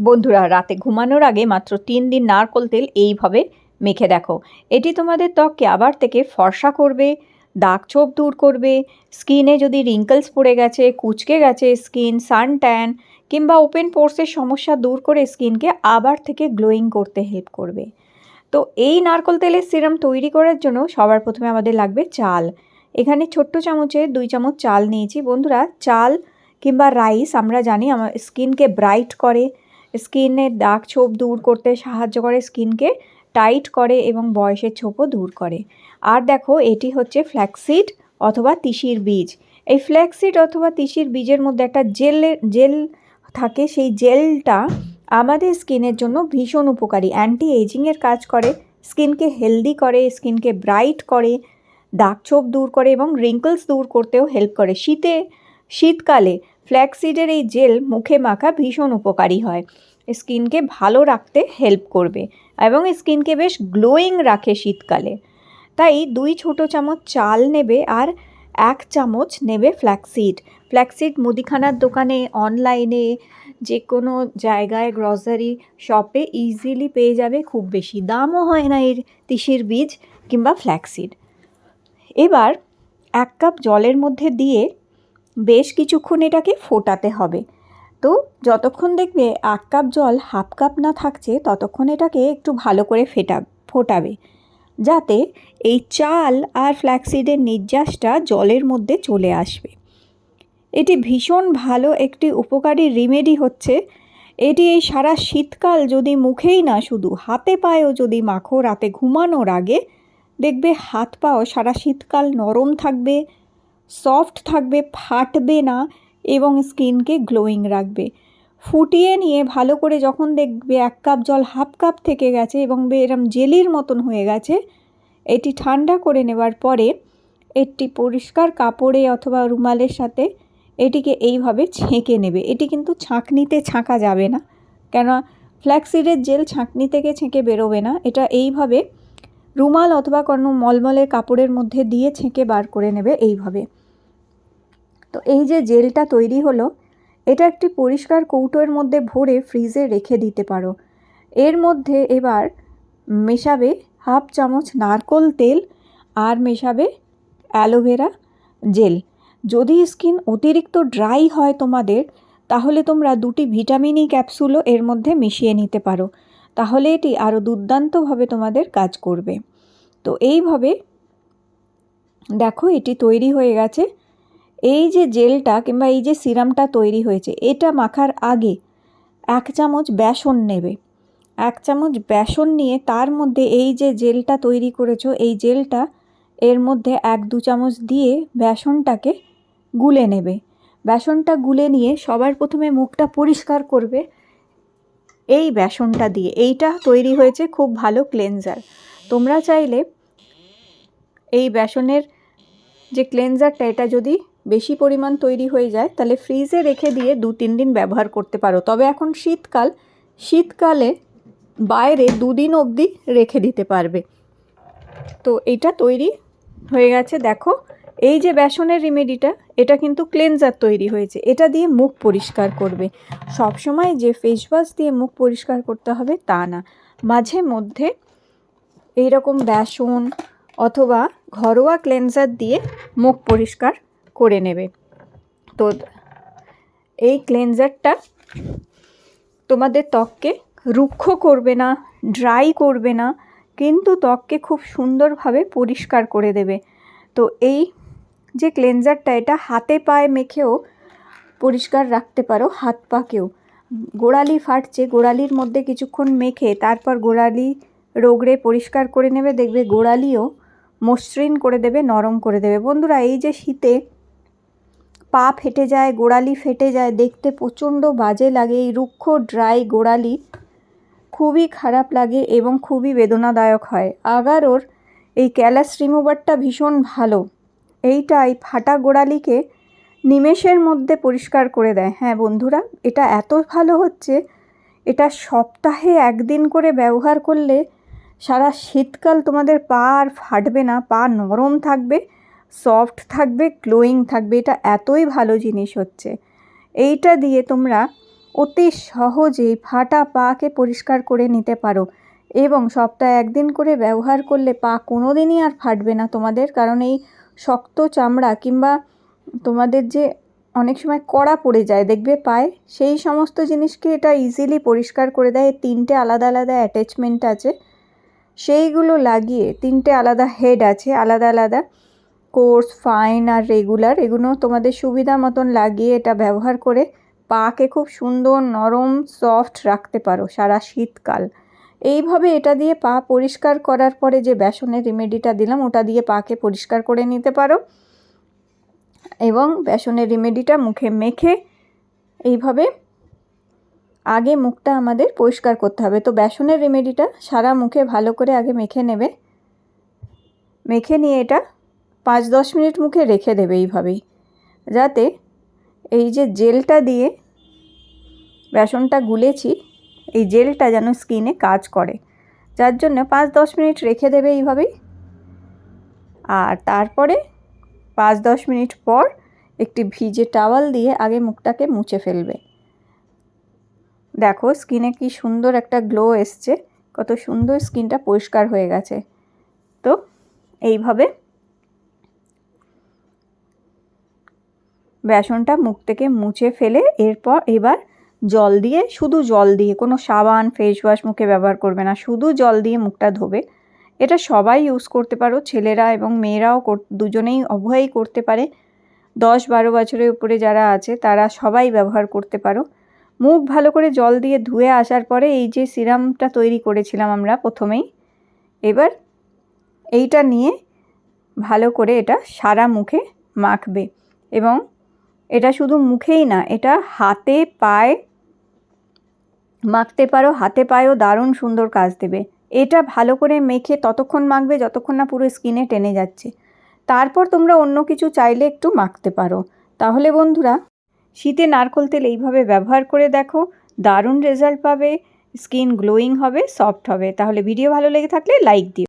বন্ধুরা, রাতে ঘুমানোর আগে মাত্র তিন দিন নারকোল তেল এইভাবে মেখে দেখো। এটি তোমাদের ত্বককে আবার থেকে ফর্সা করবে, দাগ ছোপ দূর করবে, স্কিনে যদি রিঙ্কলস পড়ে গেছে, কুচকে গেছে স্কিন সান ট্যান কিংবা ওপেন পোর্সের সমস্যা দূর করে স্কিনকে আবার থেকে গ্লোয়িং করতে হেল্প করবে। তো এই নারকোল তেলের সিরাম তৈরি করার জন্য সবার প্রথমে আমাদের লাগবে চাল। এখানে ছোট্ট চামচে দুই চামচ চাল নিয়েছি। বন্ধুরা, চাল কিংবা রাইস আমরা জানি, আমার স্কিনকে ব্রাইট করে। স্কিনের দাগ ছোপ দূর করতে সাহায্য করে স্কিনকে টাইট করে এবং বয়সের ছোপও দূর করে। আর দেখো, এটি হচ্ছে ফ্ল্যাক্সিড অথবা তিসির বীজ। এই ফ্ল্যাক্সিড অথবা তিসির বীজের মধ্যে একটা জেলের জেল থাকে, সেই জেলটা আমাদের স্কিনের জন্য ভীষণ উপকারী। অ্যান্টি এজিংয়ের কাজ করে স্কিনকে হেলদি করে স্কিনকে ব্রাইট করে দাগ ছোপ দূর করে এবং রিঙ্কলস দূর করতেও হেল্প করে। শীতে, শীতকালে ফ্ল্যাক্সিডের এই জেল মুখে মাখা ভীষণ উপকারী হয়। স্কিনকে ভালো রাখতে হেল্প করবে এবং স্কিনকে বেশ গ্লোয়িং রাখে শীতকালে। তাই দুই ছোট চামচ চাল নেবে আর এক চামচ নেবে ফ্ল্যাক্সিড ফ্ল্যাক্সিড মুদিখানার দোকানে, অনলাইনে যে কোনো জায়গায়, গ্রসারি শপে ইজিলি পেয়ে যাবে, খুব বেশি দামও হয় না এর তিসির বীজ কিংবা ফ্ল্যাক্সিড এবার এক কাপ জলের মধ্যে দিয়ে বেশ কিছুক্ষণ এটাকে ফোটাতে হবে। তো যতক্ষণ দেখবে এক কাপ জল, হাফ কাপ না থাকছে, ততক্ষণ এটাকে একটু ভালো করে ফেটা, ফোটাবে। যাতে এই চাল আর ফ্ল্যাক্সিডের নির্যাসটা জলের মধ্যে চলে আসবে। এটি ভীষণ ভালো একটি উপকারী রিমেডি হচ্ছে। এটি এই সারা শীতকাল যদি মুখেই না শুধু, হাতে পায়েও যদি মাখো, রাতে ঘুমানোর আগে, দেখবে হাত পাও সারা শীতকাল নরম থাকবে সফট থাকবে, ফাটবে না এবং স্কিনকে গ্লোয়িং রাখবে। ফুটিয়ে নিয়ে ভালো করে যখন দেখবে এক কাপ জল হাফ কাপ থেকে গেছে এবং এরম জেলির মতন হয়ে গেছে, এটি ঠান্ডা করে নেবার পরে একটি পরিষ্কার কাপড়ে অথবা রুমালের সাথে এটিকে এইভাবে ছেঁকে নেবে। এটি কিন্তু ছাঁকনিতে ছাঁকা যাবে না কেন ফ্ল্যাক্সিডের জেল ছাঁকনি থেকে ছেঁকে বেরোবে না। এটা এইভাবে রুমাল অথবা কোনো মলমলের কাপড়ের মধ্যে দিয়ে ছেঁকে বার করে নেবে এইভাবে। তো এই যে জেলটা তৈরি হলো, এটা একটি পরিষ্কার কৌটোর মধ্যে ভরে ফ্রিজে রেখে দিতে পারো। এর মধ্যে এবার মেশাবে হাফ চামচ নারকোল তেল আর মেশাবে অ্যালোভেরা জেল। যদি স্কিন অতিরিক্ত ড্রাই হয় তোমাদের, তাহলে তোমরা দুটি ভিটামিনই ক্যাপসুলও এর মধ্যে মিশিয়ে নিতে পারো। তাহলে এটি আরও দুর্দান্তভাবে তোমাদের কাজ করবে। তো এইভাবে দেখো এটি তৈরি হয়ে গেছে। এই যে জেলটা কিংবা এই যে সিরামটা তৈরি হয়েছে, এটা মাখার আগে এক চামচ বেসন নেবে। এক চামচ বেসন নিয়ে তার মধ্যে এই যে জেলটা তৈরি করেছ, এই জেলটা এর মধ্যে এক দু চামচ দিয়ে বেসনটাকে গুলে নেবে। বেসনটা গুলে নিয়ে সবার প্রথমে মুখটা পরিষ্কার করবে এই বেসনটা দিয়ে। এইটা তৈরি হয়েছে খুব ভালো ক্লেনজার তোমরা চাইলে এই বেসনের যে ক্লেনজারটা এটা যদি বেশি পরিমাণ তৈরি হয়ে যায়, তাহলে ফ্রিজে রেখে দিয়ে দু তিন দিন ব্যবহার করতে পারো। তবে এখন শীতকাল, শীতকালে বাইরে দুদিন অবধি রেখে দিতে পারবে। তো এটা তৈরি হয়ে গেছে, দেখো। এই যে বেসনের রেমেডিটা এটা কিন্তু ক্লেনজার তৈরি হয়েছে। এটা দিয়ে মুখ পরিষ্কার করবে। সব সময় যে ফেস ওয়াশ দিয়ে মুখ পরিষ্কার করতে হবে, তা না। মাঝে মধ্যে এইরকম বেসন অথবা ঘরোয়া ক্লেনজার দিয়ে মুখ পরিষ্কার করে নেবে। তো এই ক্লেনজারটা তোমাদের ত্বককে রুক্ষ করবে না ড্রাই করবে না, কিন্তু ত্বককে খুব সুন্দরভাবে পরিষ্কার করে দেবে। তো এই যে ক্লেনজারটা এটা হাতে পায়ে মেখেও পরিষ্কার রাখতে পারো, হাত পাকেও গোড়ালি ফাটছে, গোড়ালির মধ্যে কিছুক্ষণ মেখে তারপর গোড়ালি রোগড়ে পরিষ্কার করে নেবে, দেখবে গোড়ালিও মসৃণ করে দেবে, নরম করে দেবে। বন্ধুরা, এই যে শীতে পা ফেটে যায়, গোড়ালি ফেটে যায়, দেখতে প্রচণ্ড বাজে লাগে। এই রুক্ষ, ড্রাই গোড়ালি খুবই খারাপ লাগে এবং খুবই বেদনাদায়ক হয়। আগারোর এই ক্যালাস রিমুভারটা ভীষণ ভালো। এইটাই ফাটা গোড়ালিকে নিমেষের মধ্যে পরিষ্কার করে দেয়। হ্যাঁ বন্ধুরা, এটা এত ভালো হচ্ছে, এটা সপ্তাহে একদিন করে ব্যবহার করলে সারা শীতকাল তোমাদের পা আর ফাটবে না, পা নরম থাকবে। সফট থাকবে, গ্লোয়িং থাকবে, এটা এতই ভালো জিনিস হচ্ছে। এইটা দিয়ে তোমরা অতি সহজেই ফাটা পাকে পরিষ্কার করে নিতে পারো এবং সপ্তাহে একদিন করে ব্যবহার করলে পা কোনো দিনই আর ফাটবে না তোমাদের, কারণ এই শক্ত চামড়া কিংবা তোমাদের যে অনেক সময় কড়া পড়ে যায়, দেখবে পায়ে সেই সমস্ত জিনিসকে এটা ইজিলি পরিষ্কার করে দেয়। তিনটে আলাদা আলাদা অ্যাটাচমেন্ট আছে, সেইগুলো লাগিয়ে তিনটে আলাদা হেড আছে, আলাদা আলাদা কোর্স, ফাইন আর রেগুলার, এগুলো তোমাদের সুবিধা মতন লাগিয়ে এটা ব্যবহার করে পাকে খুব সুন্দর নরম, সফট রাখতে পারো সারা শীতকাল। এইভাবে এটা দিয়ে পা পরিষ্কার করার পরে যে বেসনের রেমেডিটা দিলাম, ওটা দিয়ে পাকে পরিষ্কার করে নিতে পারো। এবং বেসনের রেমেডিটা মুখে মেখে এইভাবে আগে মুখটা আমাদের পরিষ্কার করতে হবে। তো বেসনের রেমেডিটা সারা মুখে ভালো করে আগে মেখে নেবে। মেখে নিয়ে এটা পাঁচ দশ মিনিট মুখে রেখে দেবে এইভাবেই। যাতে এই যে জেলটা দিয়ে বেসনটা গুলেছি, এই জেলটা যেন স্কিনে কাজ করে। যার জন্য পাঁচ দশ মিনিট রেখে দেবে এইভাবেই। আর তারপরে পাঁচ দশ মিনিট পর একটি ভিজে টাওয়াল দিয়ে আগে মুখটাকে মুছে ফেলবে। দেখো স্কিনে কি সুন্দর একটা গ্লো এসছে, কত সুন্দর স্কিনটা পরিষ্কার হয়ে গেছে। তো এইভাবে বেসনটা মুখ থেকে মুছে ফেলে এরপর এবার জল দিয়ে, শুধু জল দিয়ে, কোনো সাবান ফেস ওয়াশ মুখে ব্যবহার করবে না, শুধু জল দিয়ে মুখটা ধোবে। এটা সবাই ইউজ করতে পারো, ছেলেরা এবং মেয়েরাও দুজনেই উভয়ই করতে পারে। দশ বারো বছরের উপরে যারা আছে, তারা সবাই ব্যবহার করতে পারো। মুখ ভালো করে জল দিয়ে ধুয়ে আসার পরে এই যে সিরামটা তৈরি করেছিলাম আমরা প্রথমেই, এবার এইটা নিয়ে ভালো করে এটা সারা মুখে মাখবে এবং এটা শুধু মুখেই না, এটা হাতে পায়ে মাখতে পারো, হাতে পায়েও দারুণ সুন্দর কাজ দেবে। এটা ভালো করে মেখে ততক্ষণ মাখবে যতক্ষণ না পুরো স্কিনে টেনে যাচ্ছে। তারপর তোমরা অন্য কিছু চাইলে একটু মাখতে পারো। তাহলে বন্ধুরা, শীতে নারকোল তেল এইভাবে ব্যবহার করে দেখো, দারুণ রেজাল্ট পাবে, স্কিন গ্লোয়িং হবে, সফট হবে। তাহলে ভিডিও ভালো লেগে থাকলে লাইক দিও।